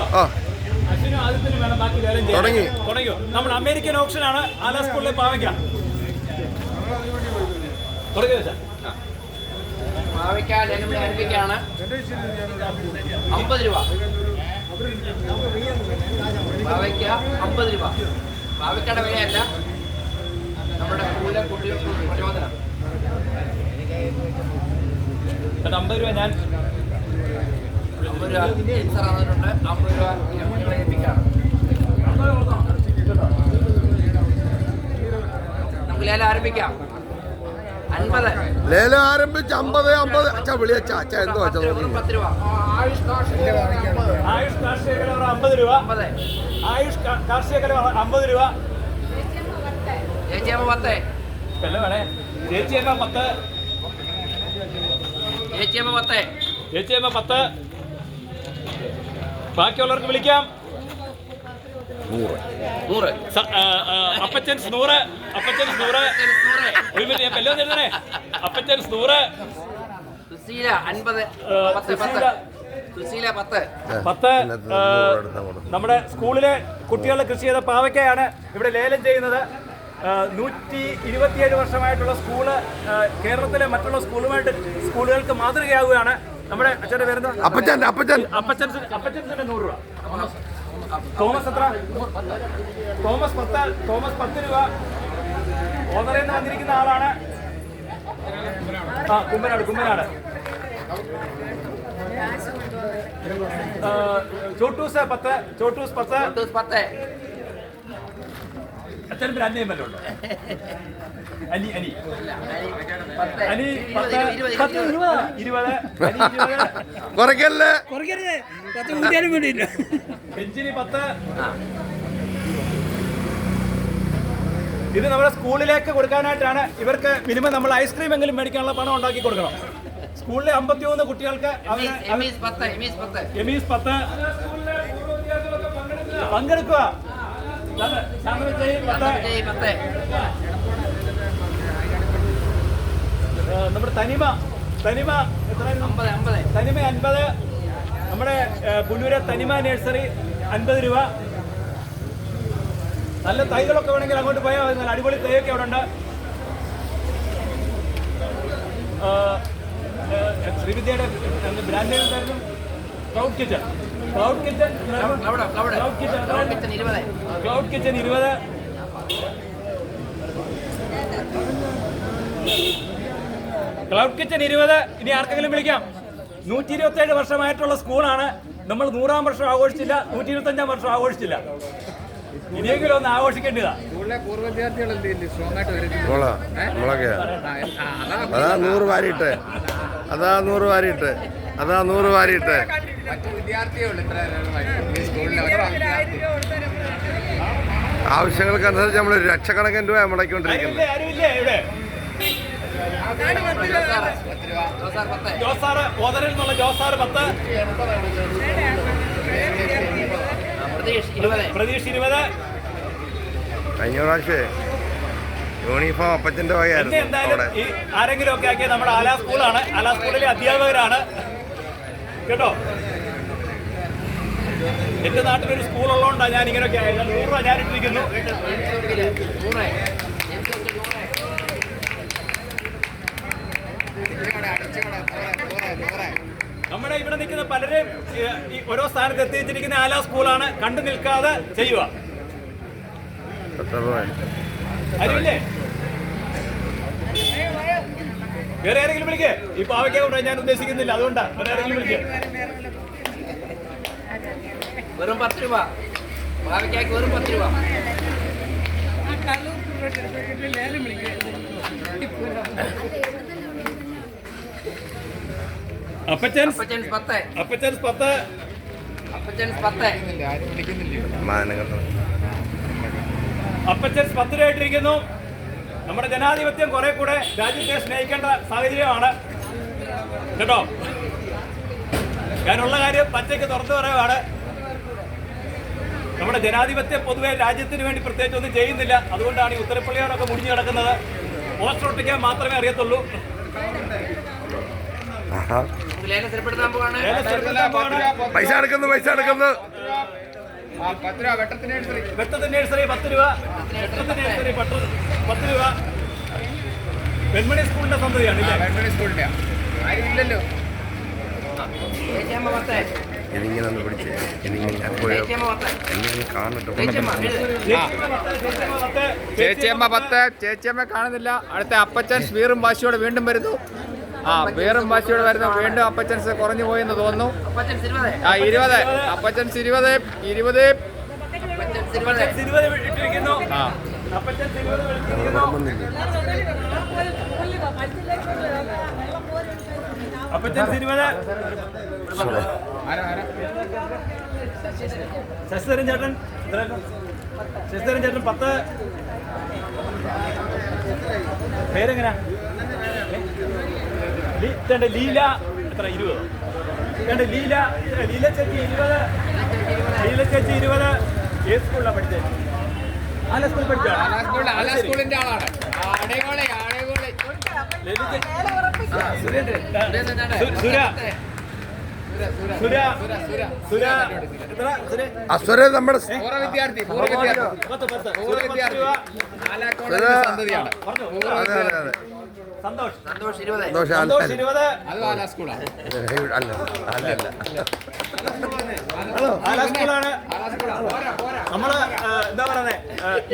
ആ. തുടങ്ങി. നമ്മൾ അമേരിക്കൻ ഓപ്ഷൻ ആണ്. ആലാ സ്കൂളിലെ പാവയ്ക്ക. പാവയ്ക്ക ലേലം ആരംഭിക്കുകയാണ് അമ്പത് രൂപ. പാവയ്ക്ക അമ്പത് രൂപ. പാവയ്ക്കയുടെ വിലയല്ല. നമ്മുടെ കൂല കുട്ടികൾക്ക് പ്രചോദനം. അമ്പത് രൂപ ഞാൻ അമ്പത് രൂപ അമ്പത് രൂപ നമുക്ക് ലേലം ആരംഭിക്കാം. അൻപത്. ലേലം ആരംഭിച്ച് അമ്പത് അമ്പത്. അച്ഛാ വിളി അച്ഛാ അച്ഛാ എന്തോ അച്ഛാ പത്ത് രൂപ. ആയുഷ് കാർഷിക കലവറ അമ്പത് രൂപ. അമ്പത്. ആയുഷ് കാർഷിക അമ്പത് രൂപ. ചേച്ചിയമ്മ പത്ത്. ചേച്ചിയമ്മ പത്ത്. ചേച്ചിയമ്മ പത്ത്. ചേച്ചിയമ്മ പത്ത്. ബാക്കിയുള്ളവർക്ക് വിളിക്കാം. നൂറ്. അപ്പച്ചൻസ് നൂറ്. അപ്പച്ചൻസ് നൂറ്. ഒരു മിനിറ്റ് ഞാൻ പെല്ലോ തരുന്നേ അപ്പച്ചൻസ് നൂറ്. സുശീല അൻപത്. സുശീല. പത്ത്. പത്ത്. നമ്മുടെ സ്കൂളിലെ കുട്ടികളെ കൃഷി ചെയ്ത പാവയ്ക്കയാണ് ഇവിടെ ലേലം ചെയ്യുന്നത്. നൂറ്റി ഇരുപത്തിയേഴ് വർഷമായിട്ടുള്ള സ്കൂൾ കേരളത്തിലെ മറ്റുള്ള സ്കൂളുമായിട്ട് സ്കൂളുകൾക്ക് മാതൃകയാവുകയാണ്. നമ്മുടെ അച്ഛന്റെ പേരെന്താ? അപ്പച്ചൻ അപ്പച്ചൻ. അപ്പച്ചൻ അപ്പച്ചൻ നൂറ് രൂപ. തോമസ് എത്ര? തോമസ് പത്ത് തോമസ് പത്ത് രൂപ. ഓതറയിൽ നിന്ന് വന്നിരിക്കുന്ന ആളാണ്. ആ കുമ്പനാട് കുമ്പനാട്. ആ, ചോട്ടൂസ് പത്ത് ചോട്ടൂസ് പത്ത്. പത്ത്. പത്ത് അച്ഛൻ ബ്രാൻഡ് നെയിം വല്ലതും ഉണ്ടോ അനി. അനി പത്ത് അനി ഇരുപത് പത്ത് ഇരുപത്. പത്ത് ഇരുപത് ഇരുപത് അനി ഇരുപത്. കുറയ്ക്കല്ലേ? കുറയ്ക്കരുത്. പത്ത് കൂട്ടിയാലും വേണ്ടിയില്ല ബെഞ്ചിന് പത്ത്. ഇത് നമ്മുടെ സ്കൂളിലേക്ക് കൊടുക്കാനായിട്ടാണ് ഇവർക്ക് മിനിമം നമ്മൾ ഐസ്ക്രീം എങ്കിലും മേടിക്കാനുള്ള പണം ഉണ്ടാക്കി കൊടുക്കണം. സ്കൂളിലെ അമ്പത്തിമൂന്ന് കുട്ടികൾക്ക് അവർ എമീസ് എമീസ് പത്ത് എമീസ് പത്ത്. എമീസ് പത്ത്. പങ്കെടുക്കുക. നമ്മുടെ തനിമ തനിമ തനിമ അൻപത് നമ്മുടെ പുല്ലൂരെ തനിമ നഴ്സറി അൻപത് രൂപ. നല്ല തൈകളൊക്കെ വേണമെങ്കിൽ അങ്ങോട്ട് പോയാൽ മതി. നല്ല അടിപൊളി തൈയൊക്കെ അവിടെ ഉണ്ട്. ശ്രീവിദ്യയുടെ ബ്രാൻഡ് എന്തായിരുന്നു cloud kitchen cloud kitchen cloud kitchen ഇരുപത്. ക്ലൗഡ് കിച്ചൺ ഇരുപത്. ക്ലൗഡ് കിച്ചൺ ഇരുപത്. ഇനി ആർക്കെങ്കിലും വിളിക്കാം? നൂറ്റി ഇരുപത്തേഴ് വർഷമായിട്ടുള്ള സ്കൂളാണ്. നമ്മൾ നൂറാം വർഷം ആഘോഷിച്ചില്ല നൂറ്റി ഇരുപത്തഞ്ചാം വർഷം ആഘോഷിച്ചില്ല. ഇനിയെങ്കിലും ഒന്ന് ആഘോഷിക്കേണ്ടതാ. അതാ നൂറ് വാരിയിട്ട്. അതാ നൂറ് വാരിയിട്ട്. അതാ നൂറ് വാരിയിട്ട്. മറ്റു അനുസരിച്ച് ഇത്ര ആവശ്യങ്ങൾക്കനുസരിച്ച് നമ്മൾ ലക്ഷക്കണക്കിന് രൂപ മുടക്കിക്കൊണ്ടിരിക്കുന്നത് കഴിഞ്ഞ പ്രാവശ്യേ യൂണിഫോം അപ്പച്ചന്റെ വകയായിരുന്നു അവിടെ. ആരെങ്കിലും ഒക്കെ ആക്കിയത് നമ്മുടെ ആലാ സ്കൂളാണ്. ആലാ സ്കൂളിലെ അധ്യാപകരാണ്. കേട്ടോ? എന്റെ നാട്ടിലൊരു സ്കൂൾ ഉള്ളതുകൊണ്ടാണ് ഞാൻ ഇങ്ങനെയൊക്കെ ആയത്. നൂറ് ഞാൻ ഇട്ടിരിക്കുന്നു നമ്മുടെ ഇവിടെ നിൽക്കുന്ന പലരെയും ഓരോ സ്ഥാനത്ത് എത്തിച്ചിരിക്കുന്ന ആലാ സ്കൂളാണ് കണ്ടു നിൽക്കാതെ ചെയ്യുക. വേറെ ആരെങ്കിലും വിളിക്കേ? ഈ പാവയ്ക്ക ഞാൻ ഉദ്ദേശിക്കുന്നില്ല. അതുകൊണ്ടാണ് വേറെ ആരെങ്കിലും വിളിക്കേ. വെറും പത്ത് രൂപ. ഭാവിക്കാക്ക് വെറും പത്ത് രൂപ. അപ്പച്ചൻസ് അപ്പച്ചൻസ് പത്ത്. രൂപയായിട്ടിരിക്കുന്നു നമ്മുടെ ജനാധിപത്യം കുറെ കൂടെ രാജ്യത്തെ സ്നേഹിക്കേണ്ട സാഹചര്യമാണ്. കേട്ടോ? ഞാനുള്ള കാര്യം പച്ചയ്ക്ക് തുറന്നു പറയുവാണ്. നമ്മുടെ ജനാധിപത്യ പൊതുവെ രാജ്യത്തിന് വേണ്ടി പ്രത്യേകിച്ച് ഒന്നും ചെയ്യുന്നില്ല. അതുകൊണ്ടാണ് ഈ ഉത്തരപ്പള്ളിയോടൊക്കെ മുടിഞ്ഞു കിടക്കുന്നത്. പോസ്റ്റർ ഒട്ടിക്കാൻ മാത്രമേ അറിയത്തുള്ളൂ. പൈസ അടക്കുന്നു പൈസ അടക്കുന്നു. ആ പത്ത് വെട്ടത്തിന് എടുത്തിട്ട് വെട്ടത്തിന്റെ നഴ്സറി പത്ത് രൂപ വെട്ടത്തിന്റെ നഴ്സറി പത്ത് പത്ത് രൂപ. വെൺമണി സ്കൂളിന്റെ സന്തതിയാണ് വെൺമണി സ്കൂളിന്റെ ആരും ഇല്ലല്ലോ. എനിങ്ങനെ ഒന്ന് പിടിച്ച്. എനിക്ക് എപ്പോഴും ചേച്ചിയമ്മ പത്ത് എന്നെ കാണട്ടെ ചേച്ചിയമ്മ പത്ത്, ചേച്ചിയമ്മ കാണുന്നില്ല. അടുത്ത അപ്പച്ചൻ വീറും വാശിയോടെ വീണ്ടും വരുന്നു. ആ വീറും വാശിയോടെ വരുന്നു വീണ്ടും അപ്പച്ചൻസ് കുറഞ്ഞു പോയെന്ന് തോന്നുന്നു. ആ ഇരുപത്. അപ്പച്ചൻസ് ഇരുപത് ഇരുപത്. അപ്പച്ചൻ ഇരുപത് ഇരുപത് ആ. അപ്പച്ചൻ ഇരുപത് ഇട്ടിരിക്കുന്നു അപ്പച്ചൻ ഇരുപത് ആരാ ആരാ ശശിധരൻ ചേട്ടൻ? ശശിധരൻ ചേട്ടൻ പത്ത്. പേരെങ്ങനാ? ലീ- ലീല എത്ര? ഇരുപത്. ഇതുണ്ട് ലീല ലീല ചേച്ചി ഇരുപത്. ലീല ചേച്ചി ഇരുപത്. ഏത് സ്കൂളിലാണ് പഠിച്ചത് ആല സ്കൂളിൽ പഠിച്ചോ ആലാ സ്കൂളിലെ ആലാ സ്കൂളിന്റെ ആളാണ്. അസ്വരെ നമ്മുടെ വിദ്യാർത്ഥി അതെ അതെ അതെ സന്തോഷ്. സന്തോഷ് ഇരുപത്. സന്തോഷം ഇരുപത് അല്ല അല്ല അല്ല. നമ്മൾ എന്താ പറയുന്നത്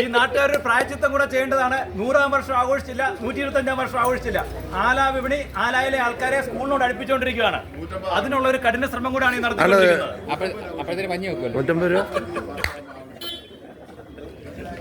ഈ നാട്ടുകാരുടെ പ്രായച്ചിത്തം കൂടെ ചെയ്യേണ്ടതാണ്. നൂറാം വർഷം ആഘോഷിച്ചില്ല നൂറ്റി ഇരുപത്തഞ്ചാം വർഷം ആഘോഷിച്ചില്ല. ആലാ വിപണി ആലായിലെ ആൾക്കാരെ സ്കൂളിനോട് അടുപ്പിച്ചുകൊണ്ടിരിക്കുകയാണ്. അതിനുള്ള ഒരു കഠിന ശ്രമം കൂടാണ് ഈ നടത്തിക്കൊണ്ടിരിക്കുന്നത്.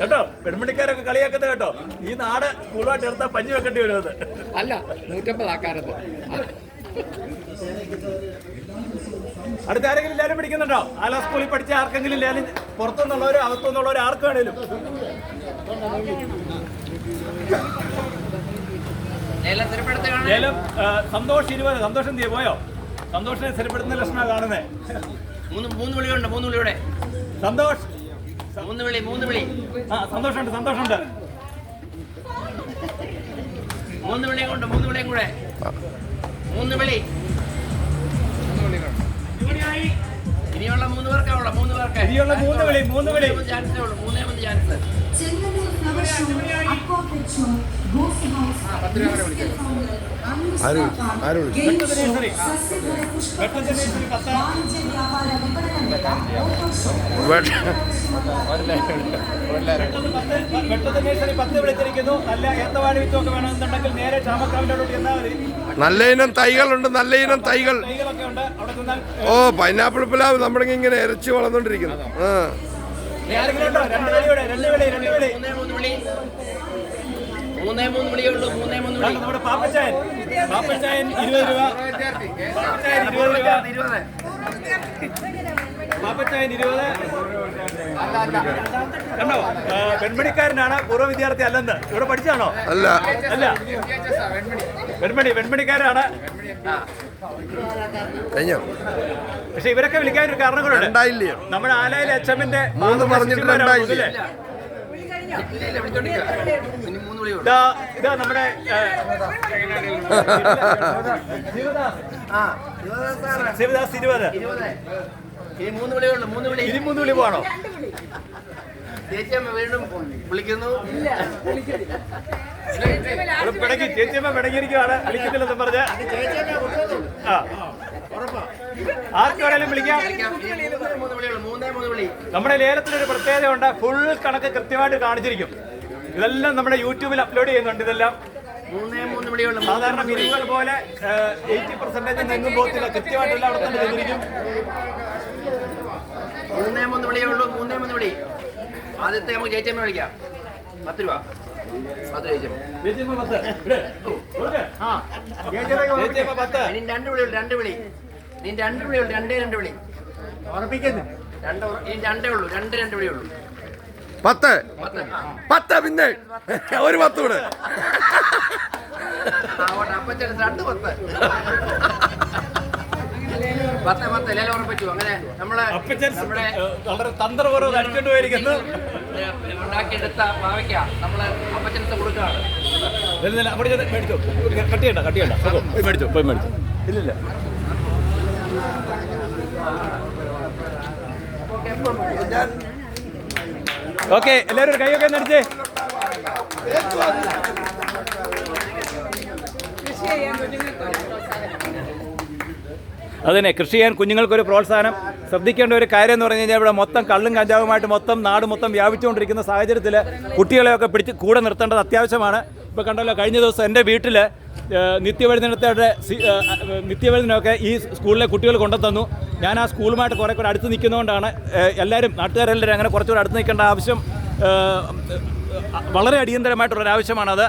കേട്ടോ? പെൺമണിക്കാരൊക്കെ കളിയാക്കുന്നത് കേട്ടോ? ഈ നാട് സ്കൂളുമായിട്ട് എടുത്താൽ പഞ്ഞു വെക്കേണ്ടി വരുന്നത്. അല്ല നൂറ്റമ്പത് ആക്കാരത്ത് അടുത്ത ആരെങ്കിലും ലേലം പിടിക്കുന്നുണ്ടോ? ആലാ സ്കൂളിൽ പഠിച്ച ആർക്കെങ്കിലും ലേലം പുറത്തുനിന്നുള്ളവരോ അകത്തുനിന്നുള്ളവരോ ആർക്ക് വേണേലും? ലേലം സന്തോഷ് ഇരുപത്. സന്തോഷം തീയ പോയോ? സന്തോഷിനെ സ്ഥിരപ്പെടുത്തുന്ന ലക്ഷണമാണ് കാണുന്നത് മൂന്ന് മൂന്ന് വിളിയുണ്ട് മൂന്ന് വിളിയുടെ. സന്തോഷ്. മൂന്ന് വിളി മൂന്ന് വിളി. ആ സന്തോഷമുണ്ട് സന്തോഷമുണ്ട് മൂന്ന് വിളിയും കൊണ്ട് മൂന്ന് വിളിയും കൂടെ. മൂന്ന് വിളി. ഇനിയുള്ള മൂന്ന് പേർക്കാവുള്ള മൂന്ന് പേർക്ക്. ഇനിയുള്ള മൂന്ന് വിളി മൂന്ന് വിളി. ചാൻസേ ഉള്ളൂ മൂന്നേ മൂന്ന് ചാൻസ്. ആര്? ആര് നഴ്സറി പത്ത് നല്ല ഇനം തൈകളുണ്ട് നല്ല ഇനം തൈകൾ. ഓ പൈനാപ്പിൾ പ്ലാവ് നമ്മുടെ ഇങ്ങനെ ഇരച്ച് വളർന്നോണ്ടിരിക്കുന്നു. ആ. മൂന്നേ മൂന്ന് വിളി മൂന്നേ മൂന്ന് വിളിയേ ഉള്ളൂ മൂന്നേ മൂന്ന് വിളി നമ്മുടെ പാപ്പച്ചായൻ പാപ്പച്ചായൻ ഇരുപത് രൂപ. പാപ്പച്ചായൻ ഇരുപത് രൂപ. ഇരുപത് കണ്ടോ? പെൺമണിക്കാരനാണ് പൂർവ വിദ്യാർത്ഥി അല്ലെന്ന്. ഇവിടെ പഠിച്ചാണോ? അല്ല. അല്ല. വെൺമണി വെൺമണിക്കാരാണ് കഴിഞ്ഞോ? പക്ഷെ ഇവരൊക്കെ വിളിക്കാൻ ഒരു കാരണം കൂടെ നമ്മുടെ ആലയിലെ വിളിയേ ഇതാ നമ്മുടെ ശിവദാസ് ഇരുപത്. ഇനി മൂന്ന് വിളിയേ ഉള്ളൂ. മൂന്ന് വിളി. ഇനി മൂന്ന് വിളി പോകണോ? ചേച്ചിയമ്മ വീണ്ടും വിളിക്കുന്നു. ചേച്ചിയമ്മ പിടങ്ങിയിരിക്കുവാണ് വിളിക്കുന്നില്ലെന്ന് പറഞ്ഞ. ആ. ആർക്ക് വേണേലും വിളിക്കാം. നമ്മുടെ ലേലത്തിനൊരു പ്രത്യേകതയുണ്ട് ഫുൾ കണക്ക് കൃത്യമായിട്ട് കാണിച്ചിരിക്കും. ഇതെല്ലാം നമ്മുടെ യൂട്യൂബിൽ അപ്ലോഡ് ചെയ്യുന്നുണ്ട് ഇതെല്ലാം. മൂന്നേ മൂന്ന് വിളിയുള്ളൂ. സാധാരണ മിനിമൽ പോലെ എയ്റ്റി പെർസെന്റേജ് എങ്ങും പോകത്തില്ല. കൃത്യമായിട്ടെല്ലാം അവിടെ തന്നെ ചെയ്തിരിക്കും മൂന്നേ മൂന്ന് വിളിയേ ഉള്ളൂ മൂന്നേ മൂന്ന് വിളി. ആദ്യത്തെ നമുക്ക് ജയിച്ചമ്മ വിളിക്കാം. പത്ത് രൂപ. പത്ത് പത്ത്. ഇനി രണ്ട് വിളിയുള്ളൂ. രണ്ട് വിളി. നീ രണ്ട് വിളിയുള്ളൂ. രണ്ടേ രണ്ട് വിളി. രണ്ട് ഈ ഇനി രണ്ടേ ഉള്ളൂ. രണ്ട് രണ്ട് വിളിയുള്ളൂ. പത്ത്. പത്ത് പിന്നെ. ഒരു പത്ത് കൂടെ. ഞാൻ രണ്ട് പത്ത്. പത്ത് പത്ത്. ലേലം ഉറപ്പിച്ചു. അങ്ങനെ നമ്മളെ നമ്മുടെ വളരെ തന്ത്രപൂർവം അടിച്ചോണ്ട് പോയിരിക്കുന്നു. ഏ, ഉണ്ടാക്കിയെടുത്ത പാവയ്ക്ക നമ്മൾ അപ്പച്ചനത്ത് കൊടുക്കുകയാണ്. ഇല്ല, ഇല്ല, അവിടെ ചെന്ന് മേടിച്ചോ. കട്ട് ചെയ്യണ്ട കട്ട് ചെയ്യണ്ട. പോയി മേടിച്ചോ പോയി മേടിച്ചോ. ഇല്ലില്ല ഓക്കെ എല്ലാവരും ഒരു കൈയൊക്കെ നടിച്ചേ അതന്നെ കൃഷി ചെയ്യാൻ കുഞ്ഞുങ്ങൾക്കൊരു പ്രോത്സാഹനം. ശ്രദ്ധിക്കേണ്ട ഒരു കാര്യം എന്ന് പറഞ്ഞു കഴിഞ്ഞാൽ ഇവിടെ മൊത്തം കള്ളും കഞ്ചാവുമായിട്ട് മൊത്തം നാട് മൊത്തം വ്യാപിച്ചുകൊണ്ടിരിക്കുന്ന സാഹചര്യത്തിൽ കുട്ടികളെയൊക്കെ പിടിച്ച് കൂടെ നിർത്തേണ്ടത് അത്യാവശ്യമാണ്. ഇപ്പോൾ കണ്ടല്ലോ കഴിഞ്ഞ ദിവസം എന്റെ വീട്ടിൽ നിത്യവഴുതിനത്തെ നിത്യവഴുതിനൊക്കെ ഈ സ്കൂളിലെ കുട്ടികൾ കൊണ്ടുതന്നു. ഞാൻ ആ സ്കൂളുമായിട്ട് കുറേ കൂടെ അടുത്ത് നിൽക്കുന്നതുകൊണ്ടാണ് എല്ലാവരും നാട്ടുകാരെല്ലാവരും അങ്ങനെ കുറച്ചുകൂടെ അടുത്ത് നിൽക്കേണ്ട ആവശ്യം വളരെ അടിയന്തരമായിട്ടുള്ളൊരു ആവശ്യമാണത്